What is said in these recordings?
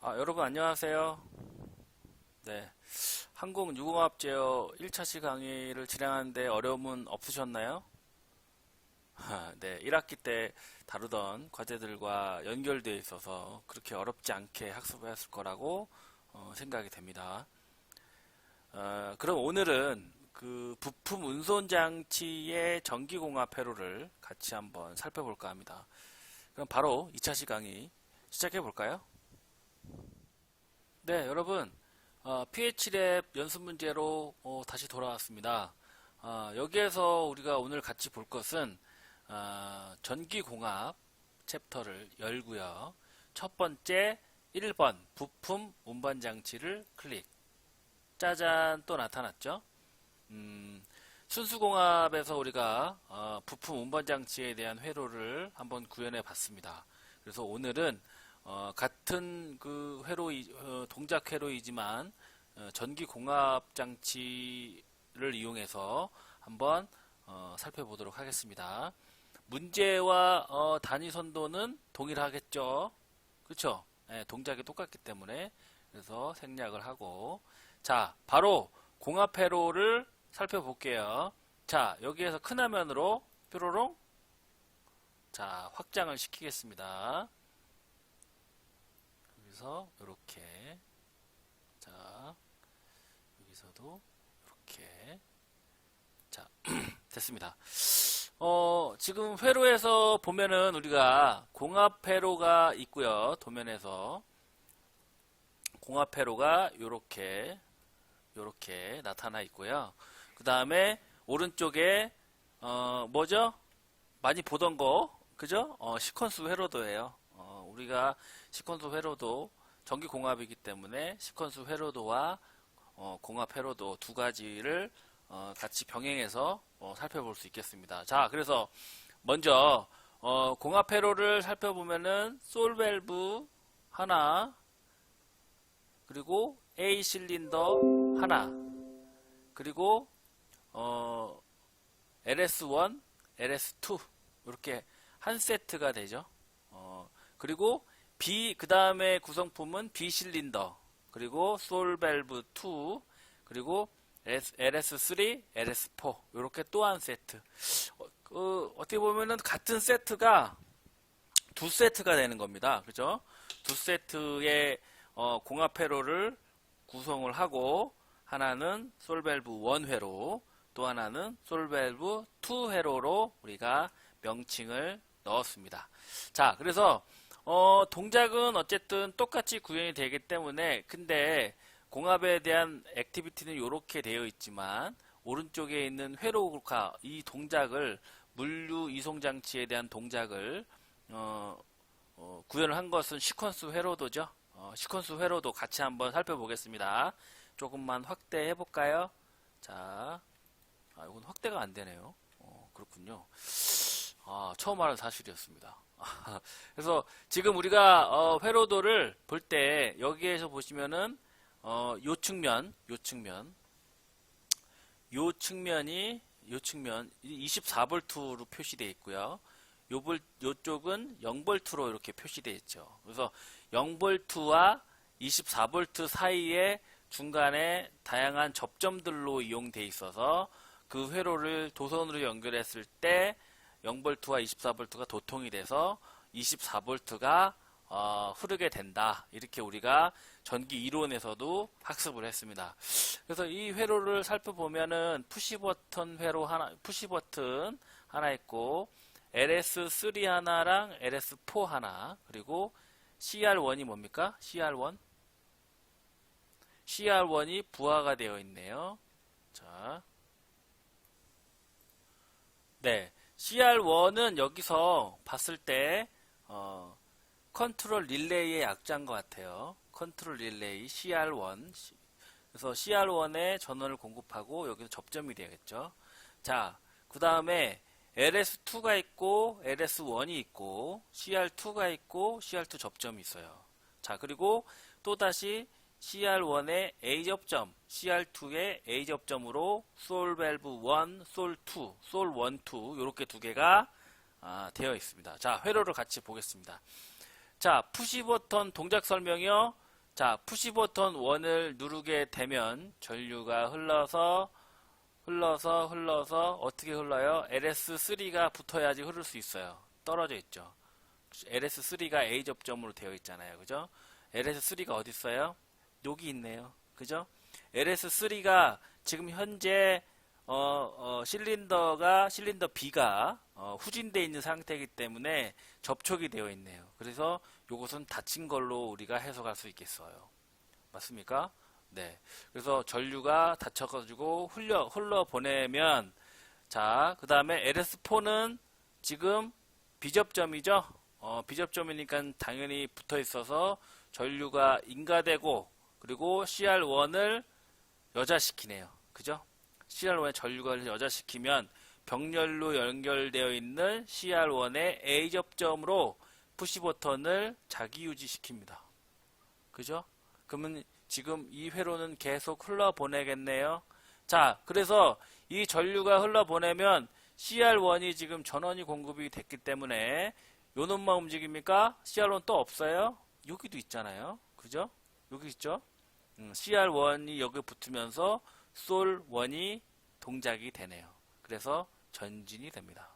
아, 여러분 안녕하세요. 네. 항공 유공합 제어 1차시 강의를 진행하는데 어려움은 없으셨나요? 아, 네. 1학기 때 다루던 과제들과 연결되어 있어서 그렇게 어렵지 않게 학습했을 거라고 어, 생각이 됩니다. 어, 그럼 오늘은 그 부품 운송 장치의 전기 공합 회로를 같이 한번 살펴볼까 합니다. 그럼 바로 2차시 강의 시작해 볼까요? 네, 여러분, 어, PH랩 연습 문제로 어, 다시 돌아왔습니다. 어, 여기에서 우리가 오늘 같이 볼 것은 어, 전기공합 챕터를 열고요. 첫 번째 1번 부품 운반 장치를 클릭. 짜잔 또 나타났죠? 음, 순수공합에서 우리가 어, 부품 운반 장치에 대한 회로를 한번 구현해 봤습니다. 그래서 오늘은 어, 같은 그 회로 어, 동작 회로이지만 어, 전기 공합 장치를 이용해서 한번 어, 살펴보도록 하겠습니다. 문제와 어, 단위 선도는 동일하겠죠. 그렇죠? 예, 동작이 똑같기 때문에 그래서 생략을 하고 자 바로 공합 회로를 살펴볼게요. 자 여기에서 큰 화면으로 뾰로롱 자 확장을 시키겠습니다. 여기서 이렇게 자 여기서도 이렇게 자 됐습니다. 어 지금 회로에서 보면은 우리가 공합 회로가 있고요 도면에서 공합 회로가 요렇게 요렇게 나타나 있고요. 그 다음에 오른쪽에 어 뭐죠? 많이 보던 거 그죠? 어 시퀀스 회로도예요. 어 우리가 시퀀스 회로도 전기 공합이기 때문에 시퀀스 회로도와 어, 공합 회로도 두 가지를 어, 같이 병행해서 어, 살펴볼 수 있겠습니다. 자, 그래서 먼저 어, 공합 회로를 살펴보면은 솔 밸브 하나 그리고 A 실린더 하나 그리고 어, LS1, LS2 이렇게 한 세트가 되죠. 어, 그리고 B 그 다음에 구성품은 B 실린더 그리고 솔 밸브 2 그리고 LS3, LS4 이렇게 또한 세트. 어, 그, 어떻게 보면은 같은 세트가 두 세트가 되는 겁니다. 그죠? 두 세트의 어, 공합 회로를 구성을 하고 하나는 솔밸브 1 회로 또 하나는 솔밸브 2 회로로 우리가 명칭을 넣었습니다. 자, 그래서 어, 동작은 어쨌든 똑같이 구현이 되기 때문에 근데 공합에 대한 액티비티는 이렇게 되어 있지만 오른쪽에 있는 회로가 이 동작을 물류 이송 장치에 대한 동작을 어, 어, 구현을 한 것은 시퀀스 회로도죠. 어, 시퀀스 회로도 같이 한번 살펴보겠습니다. 조금만 확대해 볼까요? 자, 아, 이건 확대가 안 되네요. 어, 그렇군요. 아, 처음 알은 사실이었습니다. 그래서 지금 우리가 어, 회로도를 볼 때 여기에서 보시면은 어, 요 측면, 요 측면, 요 측면이 요 측면 24볼트로 표시되어 있고요. 요 볼, 요쪽은 0볼트로 이렇게 표시되어 있죠. 그래서 0볼트와 24볼트 사이에 중간에 다양한 접점들로 이용되어 있어서 그 회로를 도선으로 연결했을 때 0볼트와 24볼트가 도통이 돼서 24볼트가 어, 흐르게 된다. 이렇게 우리가 전기 이론에서도 학습을 했습니다. 그래서 이 회로를 살펴보면은 푸시 버튼 회로 하나, 푸시 버튼 하나 있고 LS3 하나랑 LS4 하나 그리고 CR1이 뭡니까? CR1 CR1이 부하가 되어 있네요. 자, 네, CR1은 여기서 봤을 때 어, 컨트롤 릴레이의 약자인 것 같아요. 컨트롤 릴레이 CR1 그래서 CR1에 전원을 공급하고 여기서 접점이 되겠죠. 자, 그 다음에 LS2가 있고 LS1이 있고 CR2가 있고 CR2 접점이 있어요. 자, 그리고 또다시 CR1의 A 접점, CR2의 A 접점으로 솔 밸브 1, 솔 2, 솔 1, 2 이렇게 두 개가 아, 되어 있습니다. 자, 회로를 같이 보겠습니다. 자, 푸시 버튼 동작 설명이요. 자, 푸시 버튼 1을 누르게 되면 전류가 흘러서 흘러서 흘러서 어떻게 흘러요? LS3가 붙어야지 흐를 수 있어요. 떨어져 있죠. LS3가 A 접점으로 되어 있잖아요. 그죠? LS3가 어디 있어요? 여기 있네요. 그죠? LS3가 지금 현재 어, 어, 실린더가 실린더 B가 어, 후진되어 있는 상태이기 때문에 접촉이 되어 있네요. 그래서 이것은 닫힌 걸로 우리가 해석할 수 있겠어요. 맞습니까? 네. 그래서 전류가 닫혀가지고 흘려 흘러 보내면 자, 그 다음에 LS4는 지금 비접점이죠. 어, 비접점이니까 당연히 붙어 있어서 전류가 인가되고 그리고 CR1을 여자시키네요. 그죠? CR1의 전류가 여자시키면 병렬로 연결되어 있는 CR1의 A 접점으로 푸시 버튼을 자기 유지시킵니다. 그죠? 그러면 지금 이 회로는 계속 흘러 보내겠네요. 자, 그래서 이 전류가 흘러 보내면 CR1이 지금 전원이 공급이 됐기 때문에 요 놈만 움직입니까? CR1 또 없어요? 여기도 있잖아요. 그죠? 여기 있죠? 음, CR1이 여기 붙으면서 솔1이 동작이 되네요. 그래서 전진이 됩니다.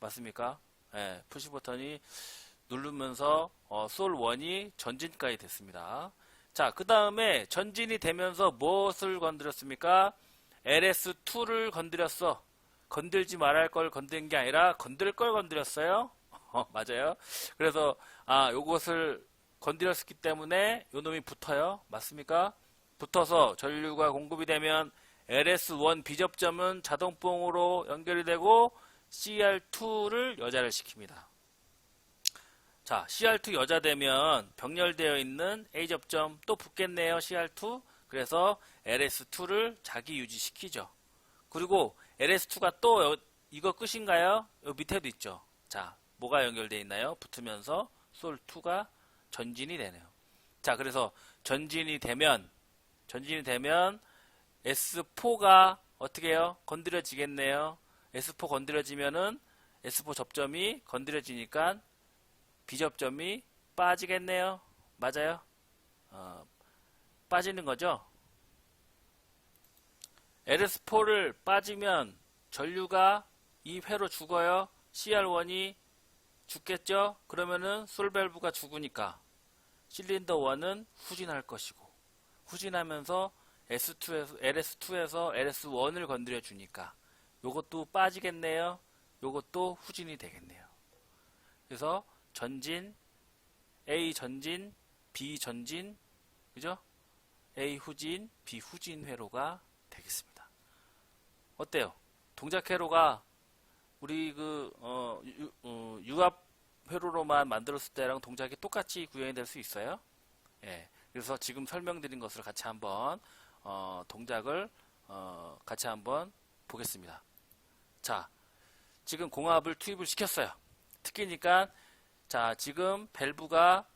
맞습니까? 예, 푸시 버튼이 누르면서 어, 솔1이 전진까지 됐습니다. 자, 그 다음에 전진이 되면서 무엇을 건드렸습니까? LS2를 건드렸어. 건들지 말할 걸 건드린 게 아니라 건들 걸 건드렸어요. 어, 맞아요. 그래서 아, 요것을 건드렸기 때문에 요 놈이 붙어요. 맞습니까? 붙어서 전류가 공급이 되면 LS1 비접점은 자동봉으로 연결이 되고 CR2를 여자를 시킵니다. 자, CR2 여자 되면 병렬되어 있는 A 접점 또 붙겠네요. CR2. 그래서 LS2를 자기 유지시키죠. 그리고 LS2가 또 여- 이거 끝인가요? 여기 밑에도 있죠. 자, 뭐가 연결되어 있나요? 붙으면서 솔2가 전진이 되네요. 자, 그래서 전진이 되면 전진이 되면 S4가 어떻게 해요? 건드려지겠네요. S4 건드려지면은 S4 접점이 건드려지니까 B접점이 빠지겠네요. 맞아요? 어, 빠지는 거죠? LS4를 빠지면 전류가 이 회로 죽어요. CR1이 죽겠죠? 그러면은 솔밸브가 죽으니까 실린더 1은 후진할 것이고 후진하면서 S2에서 LS2에서 LS1을 건드려 주니까 요것도 빠지겠네요. 요것도 후진이 되겠네요. 그래서 전진 A 전진 B 전진 그죠? A 후진 B 후진 회로가 되겠습니다. 어때요? 동작 회로가 우리 그 어, 유, 어, 유압 회로로만 만들었을 때랑 동작이 똑같이 구현이 될 수 있어요. 예. 그래서 지금 설명드린 것을 같이 한번 어, 동작을 어, 같이 한번 보겠습니다. 자, 지금 공압을 투입을 시켰어요. 특기니까 자, 지금 밸브가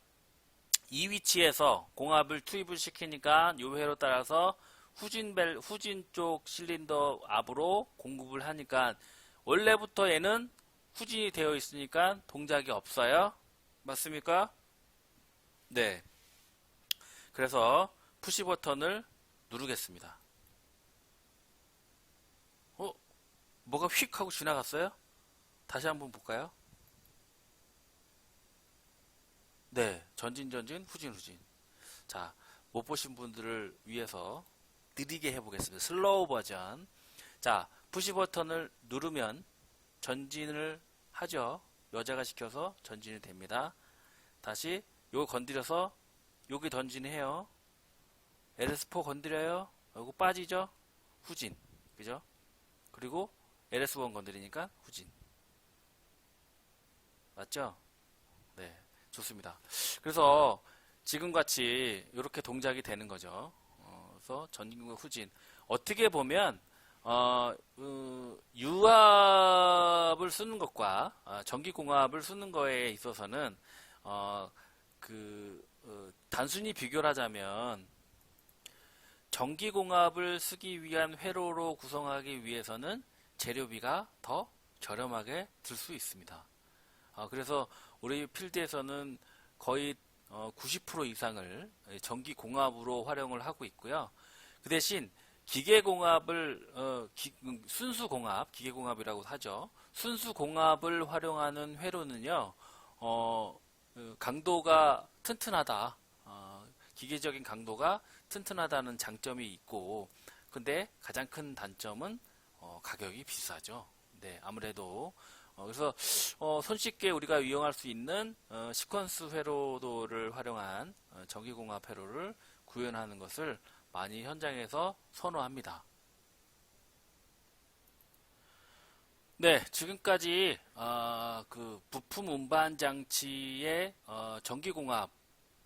이 위치에서 공압을 투입을 시키니까 요 회로 따라서 후진 벨 후진 쪽 실린더 앞으로 공급을 하니까 원래부터 얘는 후진이 되어 있으니까 동작이 없어요. 맞습니까? 네. 그래서 푸시 버튼을 누르겠습니다. 어? 뭐가 휙 하고 지나갔어요? 다시 한번 볼까요? 네. 전진, 전진, 후진, 후진. 자, 못 보신 분들을 위해서 느리게 해보겠습니다. 슬로우 버전. 자, 푸시 버튼을 누르면 전진을 하죠. 여자가 시켜서 전진이 됩니다. 다시 요거 건드려서 여기 던진해요. LS4 건드려요. 요거 빠지죠? 후진. 그죠? 그리고 LS1 건드리니까 후진. 맞죠? 네. 좋습니다. 그래서 지금 같이 이렇게 동작이 되는 거죠. 어, 그래서 전진과 후진. 어떻게 보면 어, 어, 유압을 쓰는 것과 어, 전기공압을 쓰는 거에 있어서는 어, 그 어, 단순히 비교를 하자면 전기공압을 쓰기 위한 회로로 구성하기 위해서는 재료비가 더 저렴하게 들 수 있습니다. 어, 그래서 우리 필드에서는 거의 어, 90% 이상을 전기 공합으로 활용을 하고 있고요. 그 대신 기계 공합을 어, 기- 음, 순수 공합, 기계 공합이라고 하죠. 순수 공합을 활용하는 회로는요. 어, 그 강도가 튼튼하다. 어, 기계적인 강도가 튼튼하다는 장점이 있고, 근데 가장 큰 단점은 어, 가격이 비싸죠. 네, 아무래도 어, 그래서 어, 손쉽게 우리가 이용할 수 있는 어, 시퀀스 회로도를 활용한 어, 전기공합 회로를 구현하는 것을 많이 현장에서 선호합니다. 네, 지금까지 어, 그 부품 운반 장치의 어, 전기공합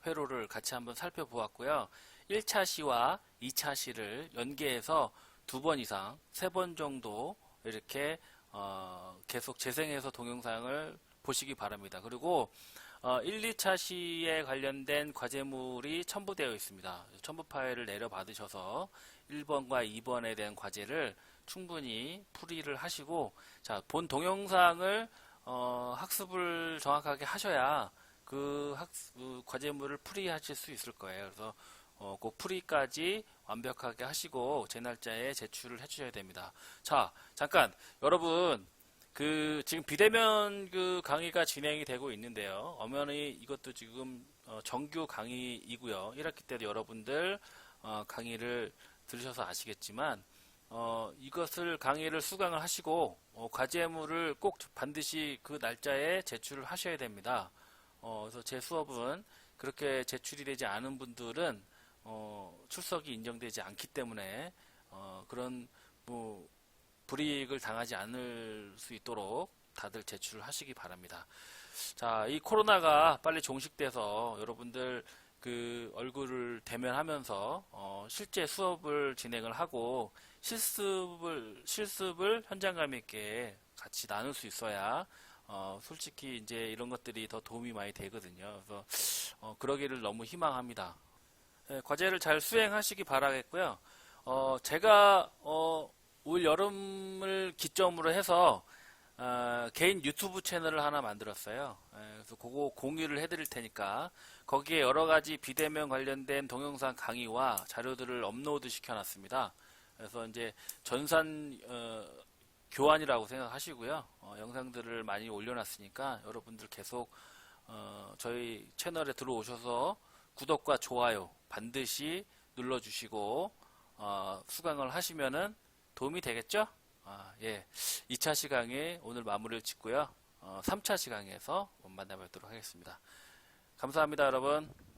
회로를 같이 한번 살펴보았고요. 1차 시와 2차 시를 연계해서 두 번 이상, 세 번 정도 이렇게 어, 계속 재생해서 동영상을 보시기 바랍니다. 그리고 어, 1, 2차 시에 관련된 과제물이 첨부되어 있습니다. 첨부 파일을 내려 받으셔서 1번과 2번에 대한 과제를 충분히 풀이를 하시고 자, 본 동영상을 어, 학습을 정확하게 하셔야 그 학습, 그 과제물을 풀이하실 수 있을 거예요. 그래서 어, 꼭 풀이까지 완벽하게 하시고 제 날짜에 제출을 해주셔야 됩니다. 자, 잠깐 여러분 그 지금 비대면 그 강의가 진행이 되고 있는데요. 엄연히 이것도 지금 어, 정규 강의이고요. 1학기 때도 여러분들 어, 강의를 들으셔서 아시겠지만 어, 이것을 강의를 수강을 하시고 어, 과제물을 꼭 반드시 그 날짜에 제출을 하셔야 됩니다. 어, 그래서 제 수업은 그렇게 제출이 되지 않은 분들은 어, 출석이 인정되지 않기 때문에 어, 그런 뭐 불이익을 당하지 않을 수 있도록 다들 제출을 하시기 바랍니다. 자, 이 코로나가 빨리 종식돼서 여러분들 그 얼굴을 대면하면서 어, 실제 수업을 진행을 하고 실습을 실습을 현장감 있게 같이 나눌 수 있어야 어, 솔직히 이제 이런 것들이 더 도움이 많이 되거든요. 그래서 어, 그러기를 너무 희망합니다. 네, 과제를 잘 수행하시기 바라겠고요. 어, 제가 어, 올 여름을 기점으로 해서 어, 개인 유튜브 채널을 하나 만들었어요. 예, 그래서 그거 공유를 해드릴 테니까 거기에 여러 가지 비대면 관련된 동영상 강의와 자료들을 업로드 시켜놨습니다. 그래서 이제 전산 어, 교환이라고 생각하시고요. 어, 영상들을 많이 올려놨으니까 여러분들 계속 어, 저희 채널에 들어오셔서 구독과 좋아요 반드시 눌러주시고 어, 수강을 하시면은 도움이 되겠죠? 아, 예. 2차 시강에 오늘 마무리를 짓고요. 어, 3차 시강에서 만나뵙도록 하겠습니다. 감사합니다, 여러분.